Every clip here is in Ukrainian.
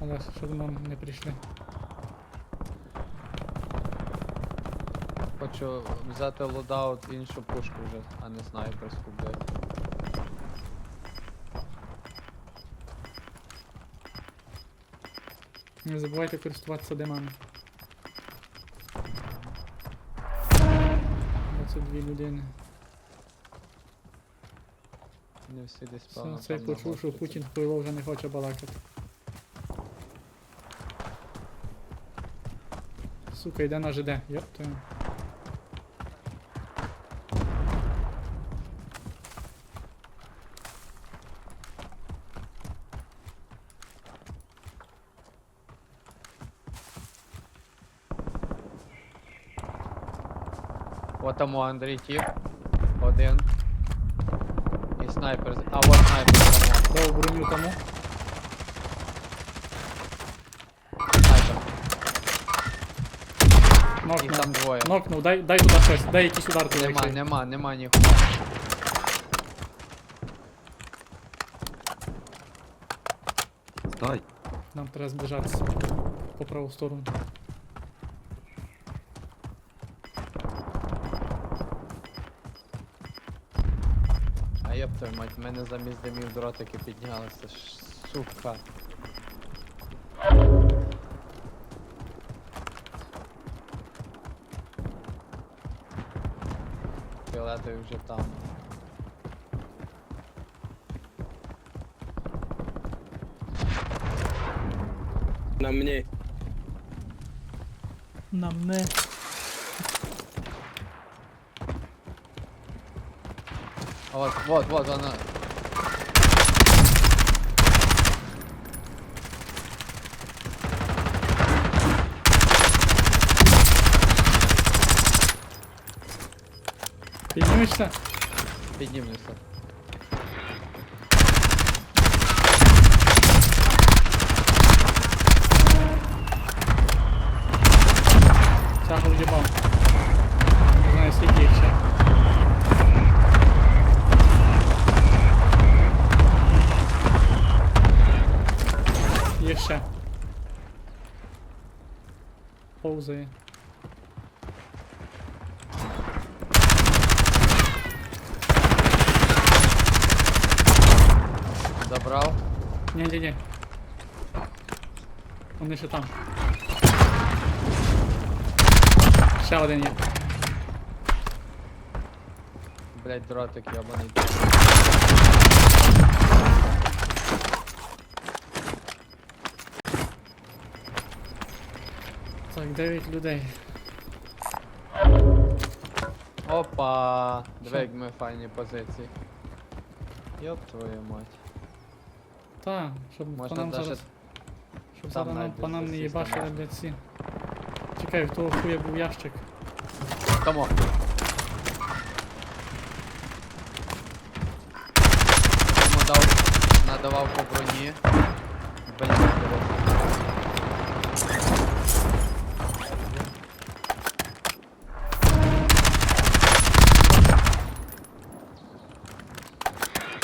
Але щоб нам не прийшли. Хочу взяти лодаут іншу пушку вже, а не снайперську, блядь. Не забувайте користуватися димами. 22 людини. Не всі десь Все, це я почув, що. Путін впливо вже не хоче балакати. Сука, йде на ЖД. Йоп твою. От там у Андрій тіп. Один. І снайпер. А от снайпер. Дав броню тому. Снайпер. Нокнув. там двоє. Нокнув, дай, дай туди щось, дай якийсь удар туди. Нема, якщо нема, нема ніхуя. Стой. Нам треба зближатися по праву сторону. А твою мать, в мене замість димів дротики піднялися. ж, Сука. Фіолетовий вже там. На мне. На мне. А вот, вот, вот она. Піднімешся? Піднімлюся. Тягу в'їбав. Не знаю скільки їх ще. Є ще. Повзає. Забрав. Ні-ні-ні. Вони ще там. Ще один є. Блять, дротик ябаний. Так, 9 людей. Опа! Диви, як ми файні позиції. Йоп твою мать. Та, щоб по Можна нам даже зараз. Щоб там зараз нам навіть по нам не засісти їбашили, можна. блядь, ці. Чекай, в того хуя був ящик. Тому. Йому дав, надавав по броні. Блін, блядь.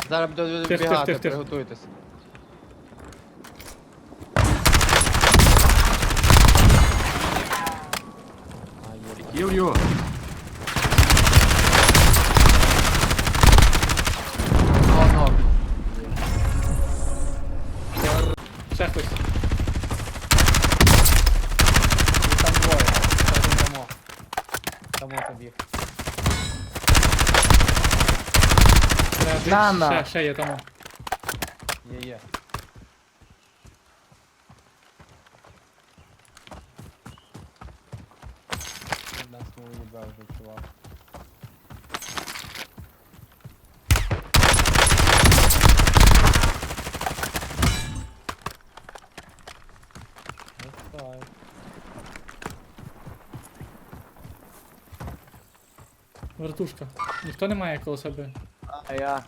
Зараз Тих, тих, бігати, тих, тих. приготуйтесь. А, є. Кіл його. Ну, ну. Є. Ще хтось. І там двоє. Ще один тому. Тому побіг. Треба більше. Ще, ще є тому. Є, є. Нас мов їбав вже, чувак. Давай. Вертушка. Ніхто не має коло себе. А я.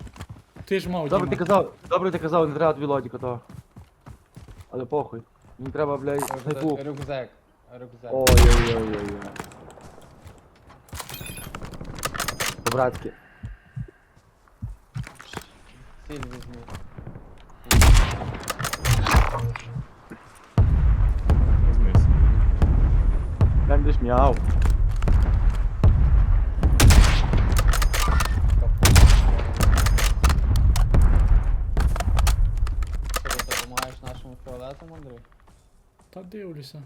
Ти ж мав Добре ти Діма. казав, добре ти казав, не треба дві лодіка того. Але похуй. Мені треба, блядь, Рюкзак. снайпу. Рюкзак. Рюкзак. Ой-ой-ой-ой-ой. По-братськи. Будеш м'яв. Що ти допомагаєш нашому фіолетам, Андрій? Та дивлюся.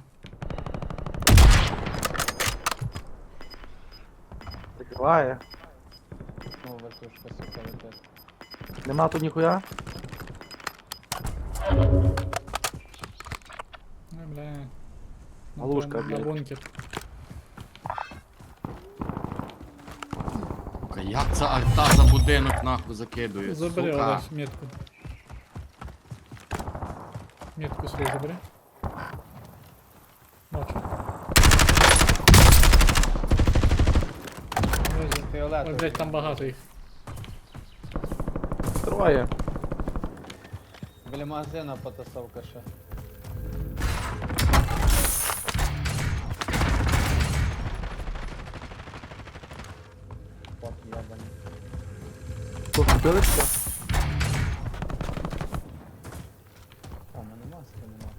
Закриває. Ну, вертушка сука летить. Нема тут ніхуя. Ну, бля. На Галушка, той- На блядь. бункер. Сука, як ця арта за будинок нахуй закидує? Забери Сука. Олег метку. Метку свою забери. Бачу. Ой, Ой, Фіолетовий. блядь, там багато їх. Троє. Біля магазина потасовка ще. Тут все? А, у мене маски нема.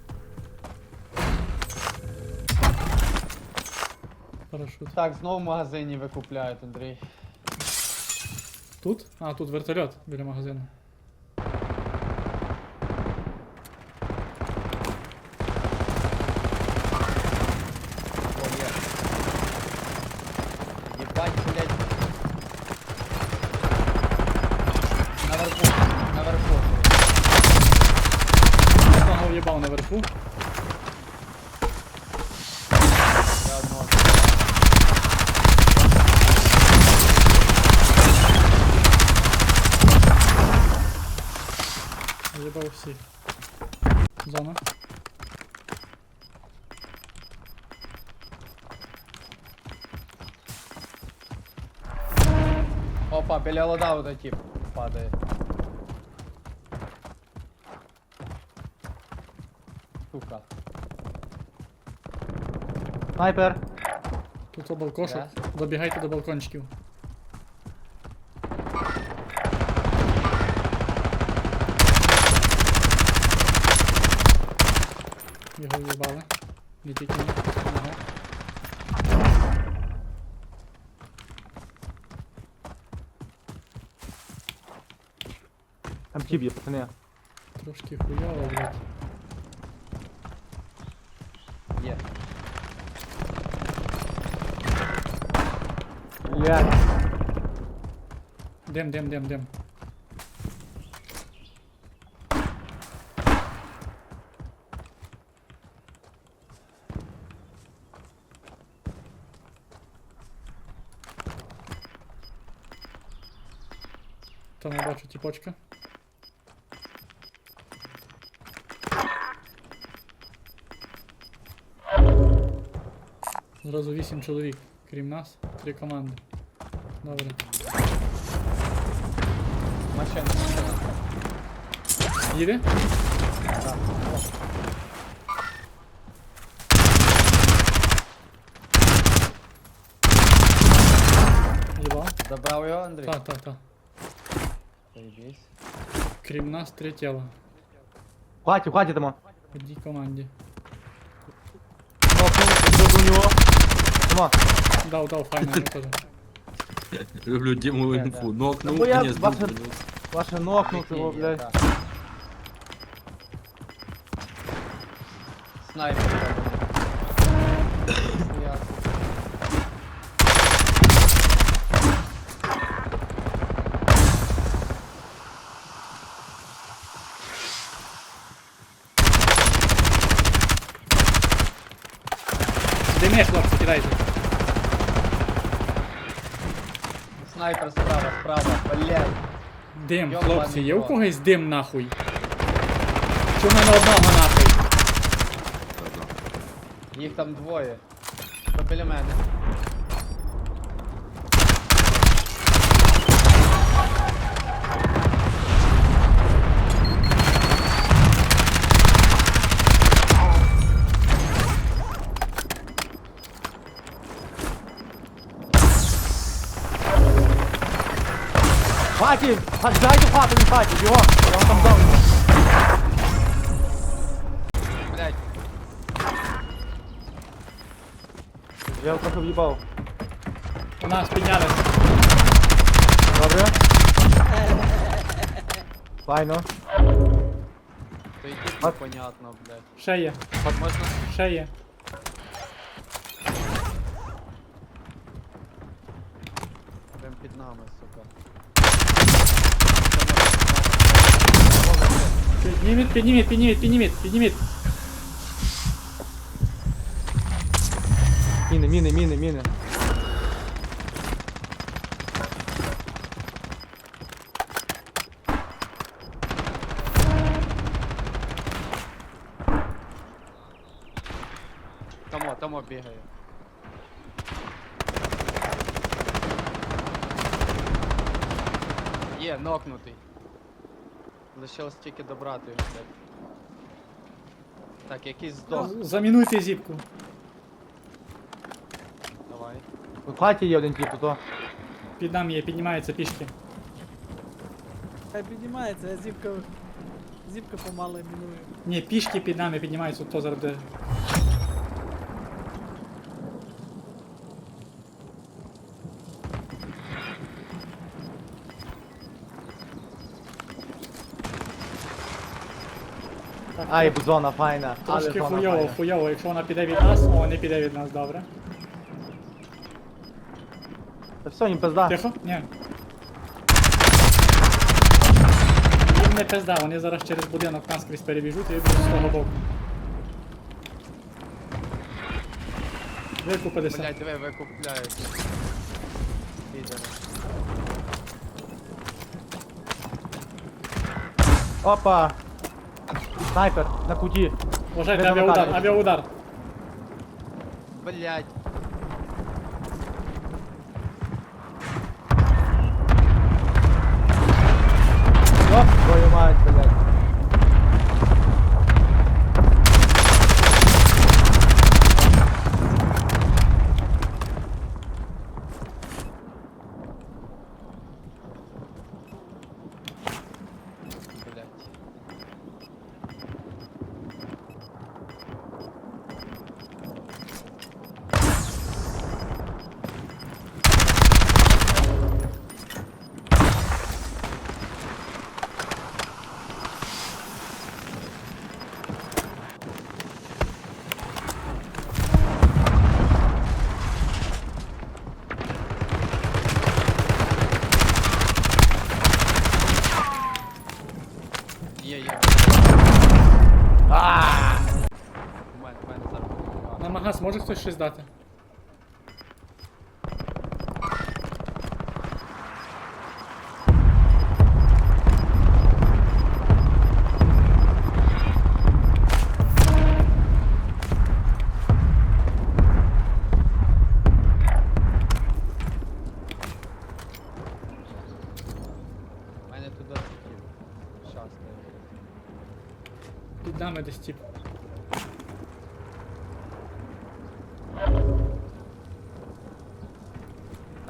Парашут. Так, знову в магазині викупляють, Андрій. Тут? А, тут вертольот біля магазину. О, є. Єбать, блядь. Наверху, наверху. Одного в'їбав наверху. Я одного. В'їбав. Зона. Опа, біля лода вот тип падає. Сука. Снайпер. Тут у балкошок. Добігайте до балкончиків. Його в'їбали. Тільки ми. Ага. Там тіп є, пацани. Трошки хуйово, блядь. Є. Блядь. Дим, дим, дим, дим. Там я бачу тіпочка. Зразу 8 чоловік, крім нас, три команди. Добре. Машина, машина. Їде? Так. Їбав? Забрав його, Андрій? Так, так, так. Заєбісь. Крім нас, три тіла. В хаті, в хаті там. В одній команді. Нокнув, до нього. Нема. Дав, дав, файно, я теж. Люблю Діму Да, інфу. Та Нокнув, бо я ні, бачив- збив. Ваше нокнув Який його, є, блядь. так. Снайпер. Дими, хлопці, кидайте. Снайпер справа, справа, блядь. Дим, Йобаний хлопці, є у когось дим нахуй? Чи в мене одного нахуй? Їх там двоє. То біля мене. Хаті! В хату, він в хаті, його! Я вам там дав. Блядь. Я його трохи в'їбав. У нас піднялись. Добре? Файно. То А- непонятно, блядь. Ще є, От можна ще є. прям під нами, сука. Підніміть, підніміть, підніміть, підніміть, підніміть. Міни, міни, міни, міни. Лишилось тільки добрати його, блядь. Так, якийсь здох. Замінуйте зіпку. Давай. У хаті є один тип, то. Під нами є, піднімається пішки. Хай піднімається, а зіпка. Зіпка помало мінує. Ні, пішки під нами піднімаються, то зараз. Ай, зона файна. Але Трошки зона хуйово, файна. Якщо вона піде від нас, о, не піде від нас, добре. Та все, їм пизда. Тихо? Ні. Їм не пизда, вони зараз через будинок наскрізь перебіжуть і будуть з того боку. Викупилися. Блядь, диви, викупляють. Опа! Снайпер на куті. Вважайте, Ви авіаудар, замикаєте. авіаудар. Блядь. Оп, твою мать, блядь. Блядь. На магаз може хтось щось дати?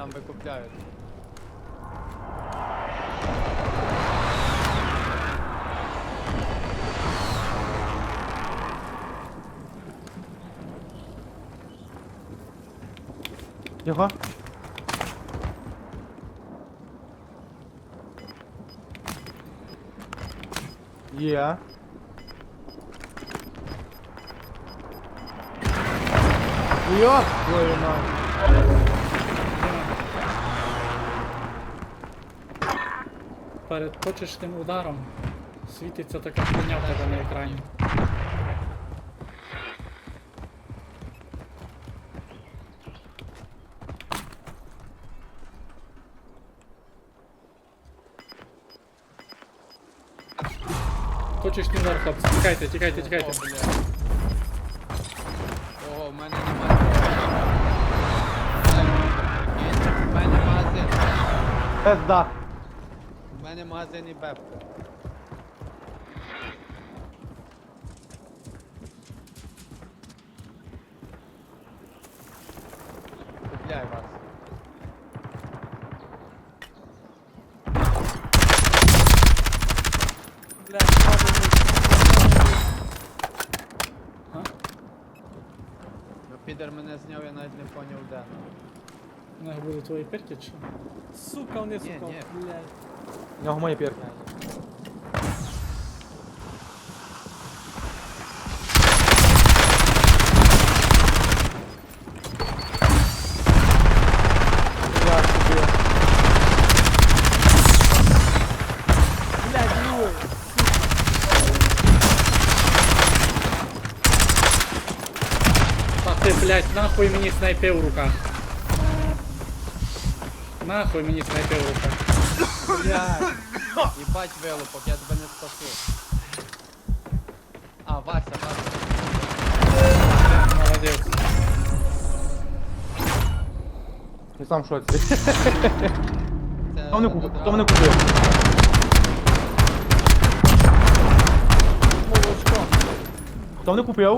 Там викупляють. Його? Є. Йоп, твою мать. Перед точечним ударом світиться така хуйня в тебе на екрані. Точечний удар, хлопці, тікайте, тікайте, тікайте. блядь. Ого, в мене немає. Пизда. Мене магазин і бепка. Купляй вас. Падає. А? підер мене зняв, я навіть не поняв де. У них буде твої перки чи? Сука, Ні, упав, ні. блядь. У нього мої перки. Блядь, ну. Та ти, блядь, нахуй мені снайпи в руках. Нахуй мені снайпи в руках. Блядь. Їбать вилупок, я тебе не спасу. А, Вася, Вася. Молодець. Я сам в шоці. Це Хто мене купив? Хто мене купив? Молочко. Хто мене купив?